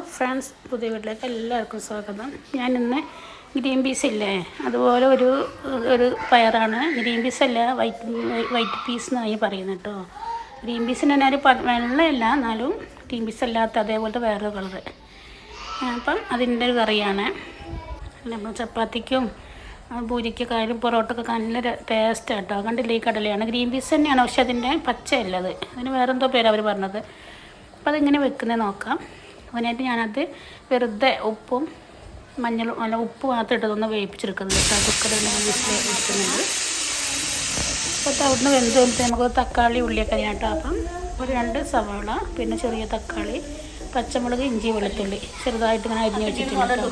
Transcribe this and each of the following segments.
Friends പുതിയ വീട്ടിലേക്ക് എല്ലാവർക്കും സ്വാഗതം. ഞാൻ ഇന്ന് ഗ്രീൻ പീസ് ഇല്ലേ? അതുപോലെ ഒരു ഒരു പയറാണ്. ഗ്രീൻ പീസ് അല്ല വൈറ്റ് വൈറ്റ് പീസ് എന്നായി പറയുന്നത് കേട്ടോ. ഗ്രീൻ പീസിന് പ- വെള്ളയല്ല എന്നാലും ഗ്രീൻ പീസ് അല്ലാത്ത അതേപോലത്തെ വേറൊരു കളറ്. അപ്പം അതിന്റെ ഒരു കറിയാണ്. നമ്മൾ ചപ്പാത്തിക്കും പൂരിക്കൊക്കെ ആയാലും പൊറോട്ടൊക്കെ നല്ല ടേസ്റ്റ് കേട്ടോ. കണ്ടില്ലേ ഈ കടലയാണ്? ഗ്രീൻ പീസ് തന്നെയാണ് പക്ഷെ അതിന്റെ പച്ചയല്ലത് അതിന് വേറെന്തോ പേര് അവർ പറഞ്ഞത്. അപ്പോൾ അതെങ്ങനെ വെക്കുന്നത് നോക്കാം. അതിനായിട്ട് ഞാനത് വെറുതെ ഉപ്പും മഞ്ഞളും അല്ല ഉപ്പ് മാത്രം ഇട്ടതൊന്ന് വേവിച്ചെടുക്കുന്നുണ്ട് കേട്ടോ. കുക്കറിൽ വിസിൽ എടുക്കുന്നുണ്ട് അപ്പോൾ അവിടുന്ന് വെന്ത് വന്നിട്ട് നമുക്ക് തക്കാളി ഉള്ളിയൊക്കെ കേട്ടോ. അപ്പം ഒരു രണ്ട് സവാള പിന്നെ ചെറിയ തക്കാളി പച്ചമുളക് ഇഞ്ചി വെളുത്തുള്ളി ചെറുതായിട്ട് ഇങ്ങനെ അരിഞ്ഞ് വെച്ചിട്ടുണ്ട്.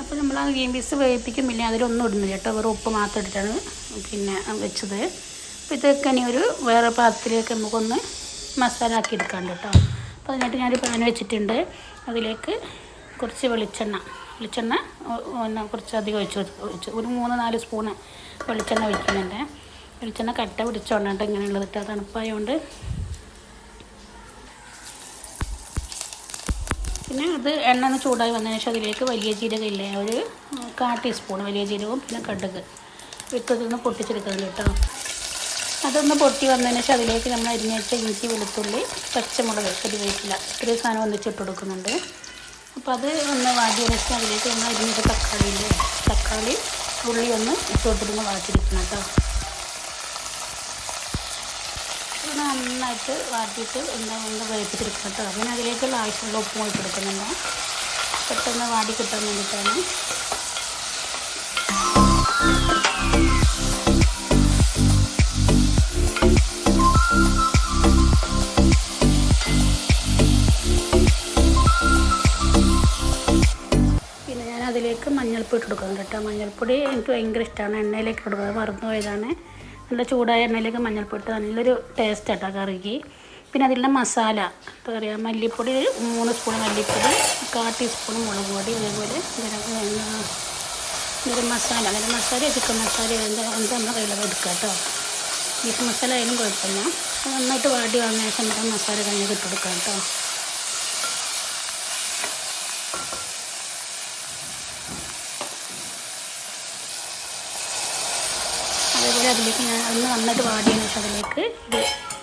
അപ്പോൾ നമ്മൾ ആ ഗ്രീൻ പീസ് വേവിപ്പിക്കുമില്ല അതിലൊന്നും ഇടുന്നില്ല കേട്ടോ. വെറും ഉപ്പ് മാത്രം ഇട്ടിട്ടാണ് പിന്നെ വെച്ചത്. അപ്പോൾ ഇതൊക്കെ ഇനി ഒരു വേറെ പാത്രത്തിലേക്ക് നമുക്കൊന്ന് മസാല ആക്കി എടുക്കാണ്ട് കേട്ടോ. അപ്പോൾ അതിനായിട്ട് ഞാനൊരു പാൻ വെച്ചിട്ടുണ്ട്. അതിലേക്ക് കുറച്ച് വെളിച്ചെണ്ണ വെളിച്ചെണ്ണ കുറച്ച് അധികം ഒഴിച്ച് ഒഴിച്ച് ഒരു മൂന്ന് നാല് സ്പൂണ് വെളിച്ചെണ്ണ ഒഴിക്കുന്നുണ്ട്. വെളിച്ചെണ്ണ കട്ട പിടിച്ചോണ്ടാണ് ഇങ്ങനെയുള്ളത് ഇട്ട് തണുപ്പായതുകൊണ്ട് പിന്നെ അത് എണ്ണ ഒന്ന് ചൂടായി വന്നതിന് ശേഷം അതിലേക്ക് വലിയ ജീരകം ഇല്ലേ ഒരു കാ ടീസ്പൂൺ വലിയ ജീരകവും പിന്നെ കടുക്. ഇട്ടതൊന്ന് പൊട്ടിച്ചെടുക്കുന്നുണ്ട് കേട്ടോ. അതൊന്ന് പൊട്ടി വന്നതിന് ശേഷം അതിലേക്ക് നമ്മൾ അരിഞ്ഞേച്ച ഇഞ്ചി വെളുത്തുള്ളി പച്ചമുളക് കറിവേപ്പില ഇത്രയും സാധനം ഒന്നിച്ചിട്ട് കൊടുക്കുന്നുണ്ട്. അപ്പോൾ അത് ഒന്ന് വാടി വെച്ച് അതിലേക്ക് നമ്മൾ അരിഞ്ഞ വെച്ച തക്കാളി ഉള്ളി ഒന്ന് ഇട്ട് വാട്ടിരിക്കണം കേട്ടോ. നന്നായിട്ട് വാട്ടിയിട്ട് എന്താ ഒന്ന് വേവിച്ചെടുക്കണം കേട്ടോ. പിന്നെ അതിലേക്കുള്ള ആവശ്യമുള്ള ഉപ്പും ഇട്ട് കൊടുക്കുന്നുണ്ട്. പെട്ടെന്ന് വാടി കിട്ടാൻ വേണ്ടിയിട്ടാണ്. അതിലേക്ക് മഞ്ഞൾപ്പൊടി ഇട്ട് കൊടുക്കുന്നുണ്ട് കേട്ടോ. മഞ്ഞൾപ്പൊടി എനിക്ക് ഭയങ്കര ഇഷ്ടമാണ് എണ്ണയിലേക്ക് കൊടുക്കുന്നത് മറന്നു പോയതാണ് നല്ല ചൂടായ എണ്ണയിലേക്ക് മഞ്ഞൾപ്പൊടി ഇട്ട് നല്ലൊരു ടേസ്റ്റ് കേട്ടോ കറിക്ക്. പിന്നെ അതിലുള്ള മസാല. എന്താ പറയുക മല്ലിപ്പൊടി മൂന്ന് സ്പൂൺ മല്ലിപ്പൊടി കാ ടീസ്പൂൺ മുളക് പൊടി അതേപോലെ ഗരം മസാല. ഗരം മസാല ചിക്കൻ മസാല എന്താ എന്താ നമ്മുടെ കയ്യിലൊക്കെ എടുക്കുക കേട്ടോ. ബീഫ് മസാല ആയാലും കുഴപ്പമില്ല. നന്നായിട്ട് വാടി വന്ന ശേഷം മസാല കഴിഞ്ഞ് ഇട്ട് കൊടുക്കാം കേട്ടോ. അതേപോലെ അതിലേക്ക് ഞാൻ ഒന്ന് നന്നായിട്ട് വാടിയതിന് ശേഷം അതിലേക്ക്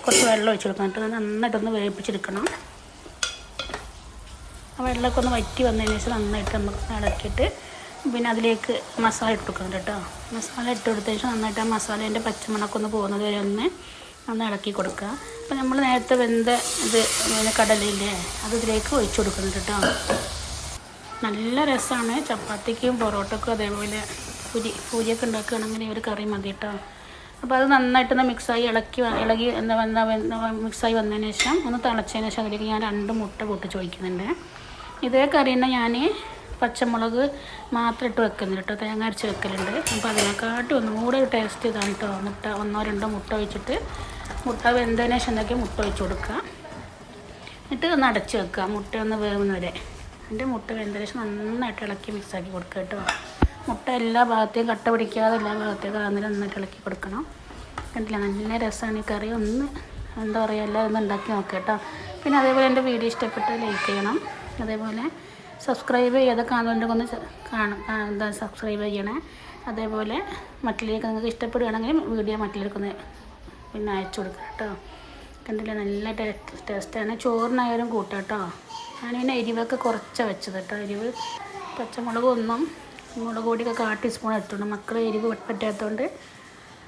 കുറച്ച് വെള്ളം ഒഴിച്ച് കൊടുക്കണം. എന്നിട്ട് നന്നായിട്ടൊന്ന് വേവിപ്പിച്ചെടുക്കണം. ആ വെള്ളമൊക്കെ ഒന്ന് വറ്റി വന്നതിന് ശേഷം നന്നായിട്ട് നമുക്ക് ഇളക്കിയിട്ട് പിന്നെ അതിലേക്ക് മസാല ഇട്ട് കൊടുക്കണം കേട്ടോ. മസാല ഇട്ട് കൊടുത്തതിന് ശേഷം നന്നായിട്ട് ആ മസാലേന്റെ പച്ചമുളക് ഒന്ന് പോകുന്നത് വരെ ഒന്ന് ഒന്ന് ഇളക്കി കൊടുക്കുക. അപ്പോൾ നമ്മൾ നേരത്തെ വെന്ത ഇത് പിന്നെ കടലയില്ലേ അത് ഇതിലേക്ക് ഒഴിച്ചു കൊടുക്കണം കേട്ടോ. നല്ല രസമാണ്. ചപ്പാത്തിക്കും പൊറോട്ടക്കും അതേപോലെ പൂരി പൂരിയൊക്കെ ഉണ്ടാക്കുകയാണെങ്കിൽ അങ്ങനെ ഒരു കറി മതി കേട്ടോ. അപ്പോൾ അത് നന്നായിട്ടൊന്ന് മിക്സായി ഇളക്കി ഇളകി എന്താ എന്താ മിക്സായി വന്നതിന് ശേഷം ഒന്ന് തിളച്ചതിന് ശേഷം അതിലേക്ക് ഞാൻ രണ്ട് മുട്ട പൊട്ടിച്ച് ഒഴിക്കുന്നുണ്ട് ഇതേ കറീനെ ഞാൻ പച്ചമുളക് മാത്രം ഇട്ട് വെക്കുന്നുണ്ട് കേട്ടോ. തേങ്ങ അരച്ച് വെക്കലുണ്ട്. അപ്പോൾ അതിനെക്കാട്ടും ഒന്നും കൂടെ ഒരു ടേസ്റ്റ് ഇതാണ് കേട്ടോ. മുട്ട ഒന്നോ രണ്ടോ മുട്ട ഒഴിച്ചിട്ട് മുട്ട വെന്തതിന് ശേഷം എന്തൊക്കെ മുട്ട ഒഴിച്ച് കൊടുക്കുക. എന്നിട്ട് ഒന്ന് അടച്ച് വെക്കുക. മുട്ട ഒന്ന് വേവുന്നവരെ. എന്റെ മുട്ട വെന്തതിന് ശേഷം നന്നായിട്ട് ഇളക്കി മിക്സാക്കി കൊടുക്കുക കേട്ടോ. മുട്ട എല്ലാ ഭാഗത്തെയും കട്ട പിടിക്കാതെ എല്ലാ ഭാഗത്തേക്കും ആകുന്നതിന് നന്നായിട്ട് ഇളക്കി കൊടുക്കണം. കണ്ടില്ല? നല്ല രസമാണ് ഈ കറി. ഒന്ന് എന്താ പറയുക എല്ലാം ഒന്ന് ഉണ്ടാക്കി നോക്കുക കേട്ടോ. പിന്നെ അതേപോലെ എന്റെ വീഡിയോ ഇഷ്ടപ്പെട്ട് ലൈക്ക് ചെയ്യണം. അതേപോലെ സബ്സ്ക്രൈബ് ചെയ്ത് കാണുന്നുണ്ടെങ്കിൽ ഒന്ന് കാണും എന്താ സബ്സ്ക്രൈബ് ചെയ്യണേ. അതേപോലെ മറ്റുള്ളവർക്ക് നിങ്ങൾക്ക് ഇഷ്ടപ്പെടുകയാണെങ്കിൽ വീഡിയോ മറ്റുള്ളവർക്കൊന്ന് പിന്നെ അയച്ചു കൊടുക്കുക കേട്ടോ. കണ്ടില്ല? നല്ല ടേസ്റ്റ് ടേസ്റ്റാണ്. ചോറിനായാലും കൂട്ടാം കേട്ടോ. ഞാൻ പിന്നെ എരിവൊക്കെ കുറച്ചാണ് വെച്ചത് കേട്ടോ. എരിവ് പച്ചമുളക് ഒന്നും മുളക് പൊടിയൊക്കെ കാട്ടി ടീസ്പൂൺ എടുത്തുണ്ട് മക്കളെ എരിവ് പറ്റാത്തതുകൊണ്ട്.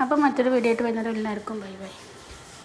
അപ്പം മറ്റൊരു വീഡിയോ ആയിട്ട് വരുന്നവരും എല്ലാവർക്കും ബൈ ബൈ